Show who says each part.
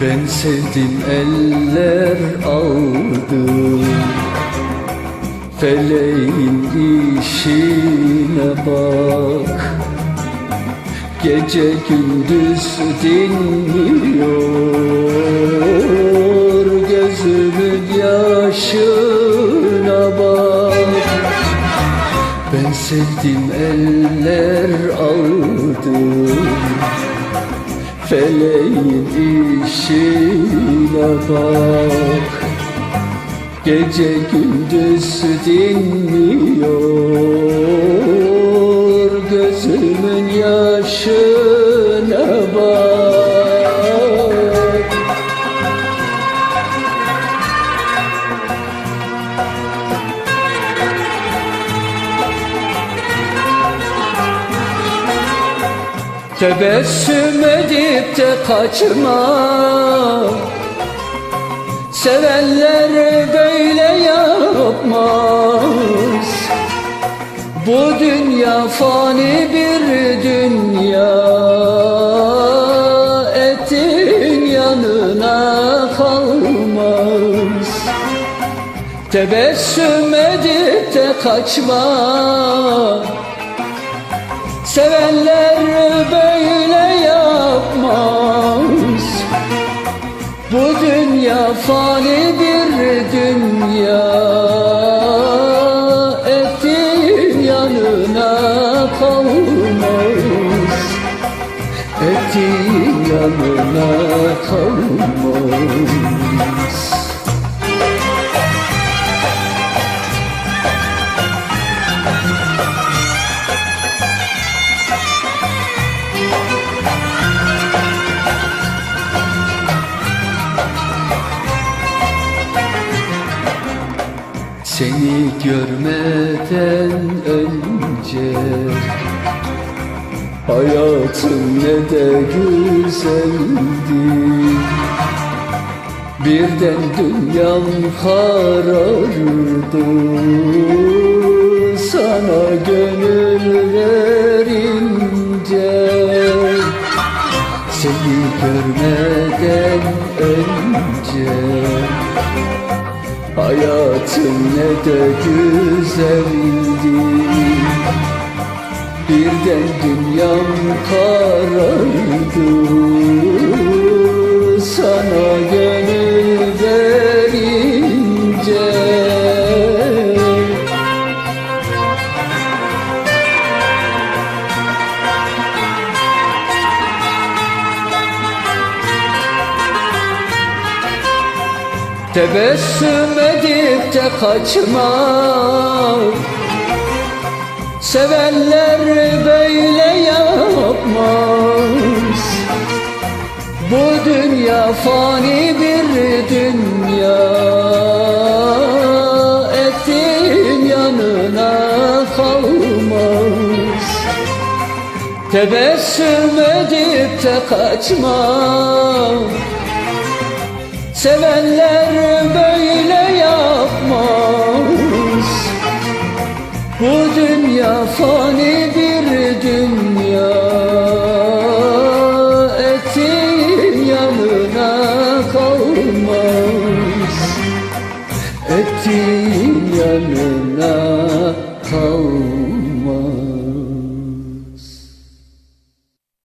Speaker 1: Ben sevdim eller aldı. Feleğin işine bak. Gece gündüz dinmiyor. Gözümün yaşına bak. Ben sevdim eller aldı Feleğin işine bak. Gece gündüz dinmiyor Tebessüm edip de kaçma. Sevenler böyle yapmaz. Bu dünya fani bir dünya. Etin yanına kalmaz. Tebessüm edip de kaçma Sevenler böyle yapmaz. Bu dünya fani bir dünya. Etin yanına kalmaz. Etin yanına kalmaz Seni görmeden önce Hayatım ne de güzeldi. Birden dünyam karardı Sana gönül verince Seni görmeden önce Hayatım ne de güzeldi. Birden dünyam karardı. Sana gönül verince Tebessüm edip de kaçma Sevenler böyle yapmaz. Bu dünya fani bir dünya. Etin yanına kalmaz. Tebessüm edip de kaçma Sevenler böyle yapmaz. Bu dünya fani bir dünya. Etin yanına kalmaz. Etin yanına kalmaz